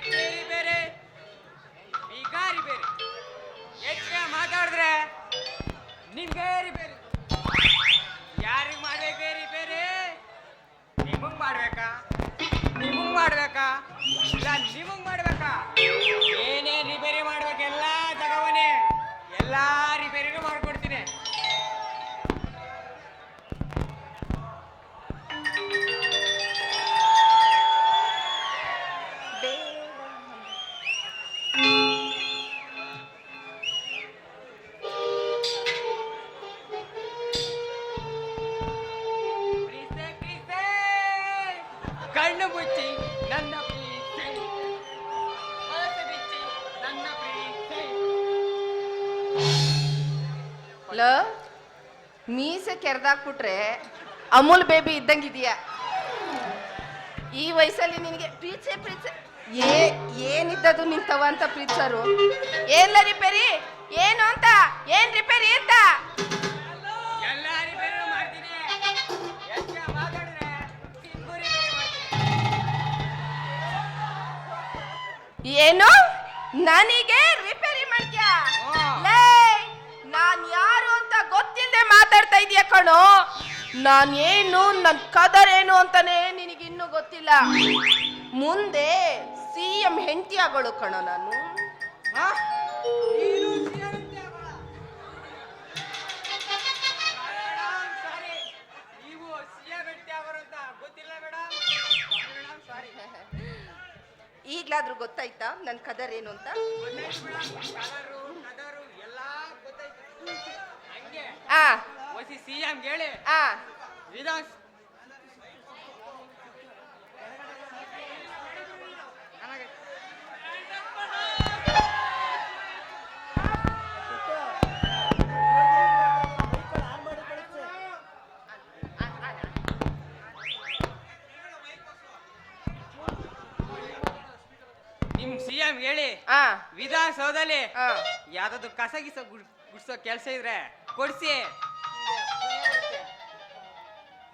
ಎತ್ತೇರಿ ಬೇರೆ. ಬಿಗಾರಿ ಬೇರೆ. ಹೆಚ್ಚಿಗೆ ಮಾತಾಡಿದ್ರೆ ನಿಮ್ಗೇರಿ ಬೇರೆ ಯಾರಿಗೆ ಮಾಡ್ಬೇಕು ಬೇರೆ? ನಿಮಗ್ ಮಾಡ್ಬೇಕಾ? ನಿಮಗ್ ಮಾಡ್ಬೇಕಾ? ಇಲ್ಲ, ನಿಮಗ್ ಮಾಡ್ಬೇಕಾ? ನನ್ನ ಪ್ರೀತಿ. ನನ್ನ ಪ್ರೀತಿ. ಲ, ಮೀಸೆ ಕೆರೆದಾಕ್ಬಿಟ್ರೆ ಅಮೂಲ್ ಬೇಬಿ ಇದ್ದಂಗಿದೀಯ? ಈ ವಯಸ್ಸಲ್ಲಿ ನಿನಗೆ ಪ್ರೀಚೆ ಪ್ರೀಚೆ. ಏ, ಏನಿದ್ದದು ನಿಂತವ ಅಂತ ಪ್ರೀತ್ಸರು ಏನ್ಲ ರಿಪೇರಿ ಏನು ಅಂತ? ಏನ್ ರಿಪೇರಿ ಅಂತ? ನನಗೆ ರಿಪೇರಿ ಮಾಡ್ತೀಯಾ. ಲೇ ನಾನ್ ಯಾರು ಅಂತ ಗೊತ್ತಿಲ್ಲದೆ ಮಾತಾಡ್ತಾ ಇದೀಯ ಕಣೋ? ನಾನೇನು ಏನು ನನ್ ಕದರ್ ಏನು ಅಂತಾನೆ ನಿನಗಿನ್ನೂ ಗೊತ್ತಿಲ್ಲ. ಮುಂದೆ ಸಿ ಎಂ ಹೆಂಡತಿ ಆಗೋಳು ಕಣೋ ನಾನು. ಈಗ್ಲಾದ್ರೂ ಗೊತ್ತಾಯ್ತಾ? ನನ್ನ ಕದರ್ ಏನು ಅಂತ? ಹೇಳಿ. ಕಲರು ಹೇಳಿ ಆ. ವಿಧಾನಸೌಧದಲ್ಲಿ? ಆ. ಯಾವ್ದಾದ್ರು ಕಸ ಗಿಸ ಗುಡ್- ಗುಡ್ಸೋ ಕೆಲಸ ಇದ್ರೆ ಕೊಡ್ಸಿ.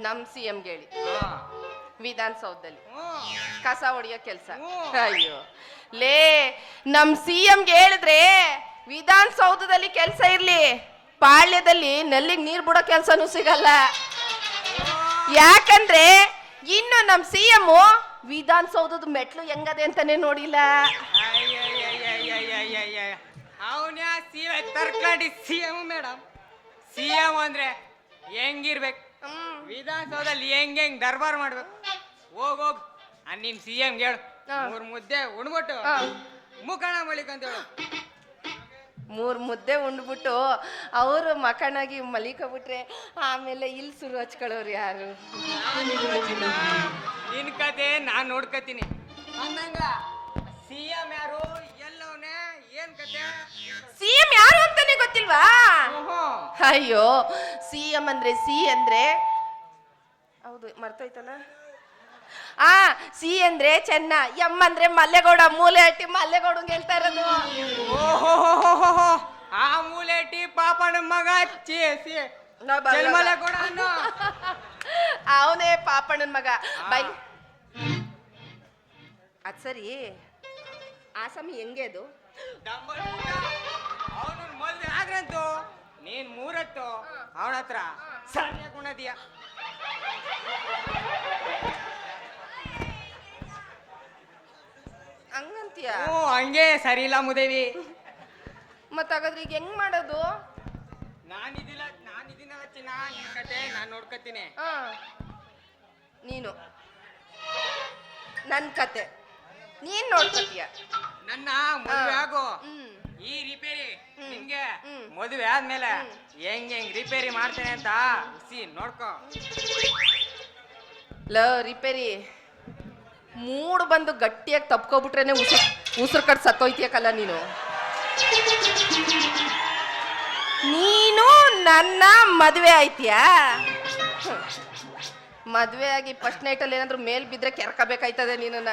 ನಮ್ ಸಿ ಎಂ ಹೇಳಿ. ಹಾ. ವಿಧಾನಸೌಧದಲ್ಲಿ. ಹ್ಮ್. ಕಸ ಹೊಡಿಯೋ ಕೆಲ್ಸ. ಹ್ಮ್. ಅಯ್ಯೋ. ಲೇ ನಮ್ ಸಿ ಎಂಗೆ ಹೇಳಿದ್ರೆ ವಿಧಾನಸೌಧದಲ್ಲಿ ಕೆಲ್ಸ ಇರ್ಲಿ. ಪಾಳ್ಯದಲ್ಲಿ ನೆಲ್ಲಿಗೆ ನೀರ್ ಬಿಡೋ ಕೆಲ್ಸನೂ ಸಿಗಲ್ಲ. ಯಾಕಂದ್ರೆ ಇನ್ನು ನಮ್ ಸಿ ಎಂ ವಿಧಾನಸೌಧದ ಮೆಟ್ಲು ಹೆಂಗದೆ ಅಂತಾನೆ ನೋಡಿಲ್ಲ. ಅವನ್ಯಾ C ತರ್ಕಂಡಿ C M madam C M ಅಂದ್ರೆ ಹೆಂಗಿರ್ಬೇಕು. ವಿಧಾನಸೌಧದಲ್ಲಿ ಹೆಂಗ್ ಹೆಂಗ್ ದರ್ಬಾರ್ ಮಾಡ್ಬೇಕು? ಹೋಗ್ ಹೋಗ್. ನಿಮ್ ಸಿ ಎಂ ಹೇಳು. ಮೂರ್ ಮುದ್ದೆ ಉಣ್ಬಿಟ್ಟು. ಮುಖಣ ಮಳಿಕ್ ಅಂತ ಹೇಳು. ಮೂರ್ ಮುದ್ದೆ ಉಂಡ್ಬಿಟ್ಟು ಅವರು ಮಕಣಾಗಿ ಮಲಿಕೊಬಿಟ್ರೆ ಆಮೇಲೆ ಇಲ್ಲಿ ಸುರು ಹಚ್ಕೊಳ್ಳೋರು ಯಾರು? ನಾನ್ ಕತೆ ನಾನು ನೋಡ್ಕತೀನಿ. ಅಂದಂಗ ಸಿ ಎಂ ಯಾರು ಎಲ್ಲವನೇ ಏನ್ ಕತೆ? ಸಿ ಎಂ ಯಾರು ಅಂತಾನೆ ಗೊತ್ತಿಲ್ವಾ? ಅಯ್ಯೋ ಸಿ ಎಂ ಅಂದ್ರೆ ಸಿ ಅಂದ್ರೆ ಹೌದು ಮರ್ತೋಯ್ತಲ್ಲ? ಆ ಸಿ ಅಂದ್ರೆ ಚೆನ್ನ ಎಂ ಅಂದ್ರೆ ಮಲ್ಲೆಗೌಡ ಮೂಲೆ ಹಟ್ಟಿ ಮಲ್ಲೆಗೌಡಂಗೆ ಹೇಳ್ತಾ ಇರೋದು. ಓಹೋಹೋಹೋಹೋ. ಆ ಮೂಲೆಟ್ಟಿ ಪಾಪನ ಮಗ ಚಿ ಸಿ ಮಲ್ಲೆಗೌಡ ಅವನೇ ಪಾಪಣ್ಣನ ಮಗ. ಬೈ. ಅದ್ ಸರಿ. ಆಸಾಮಿ ಹೆಂಗೆ ಅದು? ಆಗ್ರಂತು ನೀನ್ ಮೂರತ್ತು ಅವನ ಹತ್ರ ಸರಿಯಾಗಿ ಉಣದಿಯ ಹಂಗಂತೀಯ? ಹ್ಞೂ ಹಂಗೆ ಸರಿ ಇಲ್ಲ ಮುದೇವಿ. ಮತ್ತ ಹಾಗಾದ್ರೆ ಈಗ ಹೆಂಗ್ ಮಾಡೋದು? ನಾನಿದಿಲ್ಲ ನಾನಿದ್ದೀನಲ್ಲ ಚಿನ್ನ ನಿನ್ ಕತೆ ನಾನು ನೋಡ್ಕೋತೀನಿ. ಹಾ. ನೀನು. ನನ್ ಕತೆ. ನೀನ್ ನೋಡ್ಕೊತೀಯ. ನನ್ನ ಮದುವೆ ಆಗು. ಹ್ಮ್. ಈ ರಿಪೇರಿ ಹ್ಮ್. ಮದುವೆ ಆದ್ಮೇಲೆ. ಹೆಂಗ್ ಹೆಂಗ್ ರಿಪೇರಿ ಮಾಡ್ತೇನೆ ಅಂತ ಸಿ ನೋಡ್ಕೋ. ಲ ರಿಪೇರಿ. ಮೂಡ್ ಬಂದು ಗಟ್ಟಿಯಾಗಿ ತಪ್ಕೊಬಿಟ್ರೇನೆ ಉಸಿರು ಉಸಿರು ಕಟ್ ನೀನು. ನೀನು ನನ್ನ ಮದುವೆ ಆಯ್ತೀಯಾ? ಮದುವೆ ಮದ್ವೆ ಆಗಿ ಫಸ್ಟ್ ನೈಟಲ್ಲಿ ಏನಾದ್ರು ಮೇಲ್ ಬಿದ್ರೆ ಕೆರ್ಕಬೇಕಾಯ್ತದೆ ನೀನನ್ನ.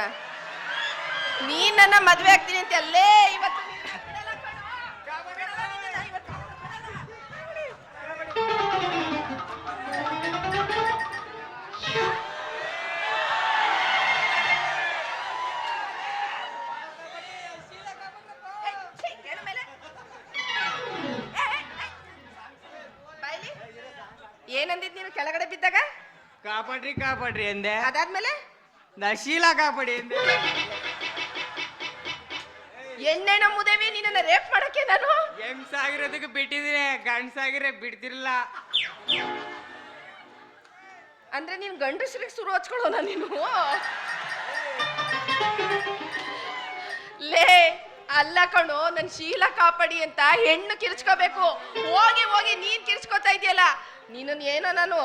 ನೀನ್ ನನ್ನ ಮದ್ವೆ ಆಗ್ತೀನಿ ಅಂತ ಅಲ್ಲೇ ಇವತ್ತು ಕಾಪಾಡ್ರಿ ಕಾಪಾಡ್ರಿ ಎಂದೆ ಅದಾದ್ಮೇಲೆ? ನಶೀಲ ಶೀಲ ಕಾಪಾಡಿ ಎಂದೆ ಎಣ್ಣೆನ ಮುದೇವಿ ನಿನ್ನ ರೇಪ್ ಮಾಡಕ್ಕೆ ನಾನು? ಹೆಂಗ್ಸಾಗಿರೋದಕ್ಕೆ ಬಿಟ್ಟಿದ್ದೀನಿ. ಗಂಡ್ಸಾಗಿರೋ ಬಿಡ್ತಿರ್ಲಿಲ್ಲ. ಅಂದ್ರೆ ನೀನ್ ಗಂಡಸ್ರಿಗೆ ಶುರು ಹಚ್ಕೊಳ್ಳೋಣ ನೀನು? ಲೇ ಅಲ್ಲ ಕಣೋ ನನ್ ಶೀಲ ಕಾಪಾಡಿ ಅಂತ ಹೆಣ್ಣು ಕಿರ್ಚ್ಕೋಬೇಕು. ಹೋಗಿ ಹೋಗಿ ನೀನ್ ಕಿರ್ಚ್ಕೋತಾ ಇದೆಯಲ್ಲ. ನೀನು ಏನೋ ನಾನು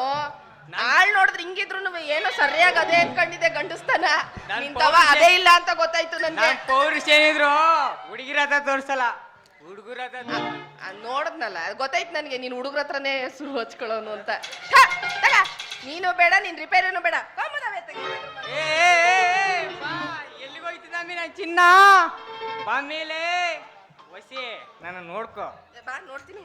ಆಳ್ ನೋಡಿದ್ರೆ ಹಿಂಗಿದ್ರು ಏನೋ ಸರಿಯಾಗಿ ಅದೇ ಅನ್ಕೊಂಡಿದ್ದೆ ಗಂಡಸ್ತಾನ. ನಾನ್ ನಿಂತವ ಅದೇ ಇಲ್ಲ ಅಂತ ಗೊತ್ತಾಯ್ತು ನನ್ಗೆ ನಾನ್ ಪೌರುಷ ಏನಿದ್ರು? ಹುಡುಗಿರ ಹತ್ರ ತೋರಿಸಲ್ಲ ಹುಡುಗರ ನೋಡಿದ್ನಲ್ಲ ಗೊತ್ತಾಯ್ತು ನನಗೆ ನೀನು ಹುಡುಗ್ರ ಹತ್ರನೇ ಹೆಸರು ಹಚ್ಕೊಳ್ಳೋನು ಅಂತ. ತಗ ನೀನು ಬೇಡ ನೀನ್ ರಿಪೇರಿನೂ ಬೇಡ. ಕಾಮನವೇ ಹೋಯ್ತಿದ್ದಾಮಿ ನನ್ನ ಚಿನ್ನ? ಬಾ ಮೇಲೆ ವಸಿ ನನ್ನ ನೋಡ್ಕೋ ಬಾ ನೋಡ್ತೀನಿ.